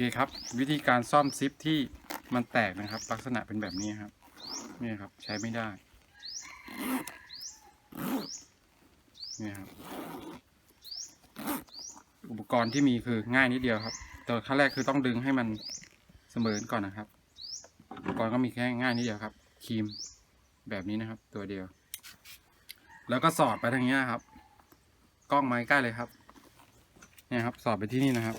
เคครับ วิธีการซ่อมซิปที่มันแตกนะครับ ลักษณะเป็นแบบนี้ครับนี่ครับใช้ไม่ได้นี่ครับอุปกรณ์ที่มีคือง่ายนิดเดียวครับแต่ขั้นแรกคือต้องดึงให้มันเสมอก่อนนะครับ อุปกรณ์ก็มีแค่ง่ายนิดเดียวครับครีมแบบนี้นะครับ ตัวเดียว แล้วก็สอดไปทางนี้ครับ กล้องไมาใกล้เลยครับ เนี่ยครับ สอดไปที่นี่นะครับ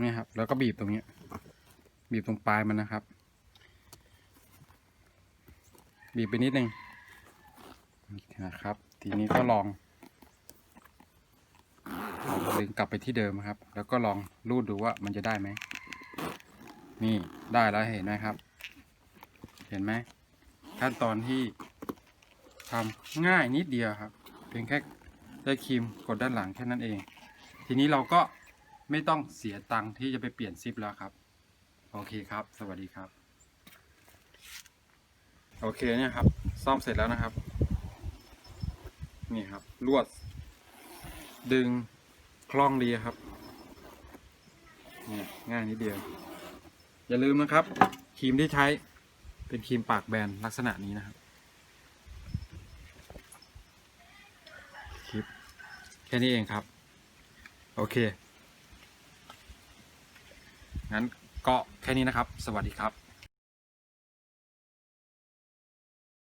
เนี่ยครับ แล้วก็บีบตรงนี้ บีบตรงปลายมันนะครับ บีบไปนิดนึงนะครับ ทีนี้ก็ลองดึงกลับไปที่เดิมครับ แล้วก็ลองรูดดูว่ามันจะได้ไหม นี่ได้แล้วเห็นไหมครับ เห็นไหมขั้นตอนที่ทำง่ายนิดเดียวครับ เพียงแค่ได้ครีมกดด้านหลังแค่นั้นเอง ทีนี้เราก็ ไม่ต้องเสียตังค์ที่จะไปเปลี่ยนซิปแล้วครับ โอเคครับ สวัสดีครับ โอเคเนี่ยครับ ซ่อมเสร็จแล้วนะครับ นี่ครับ ลวด ดึงคล่องดีครับนี่ง่ายนิดเดียว อย่าลืมนะครับครีมที่ใช้เป็นครีมปากแบนลักษณะนี้นะครับคลิปแค่นี้เองครับ โอเค งั้นก็แค่นี้นะครับ สวัสดีครับ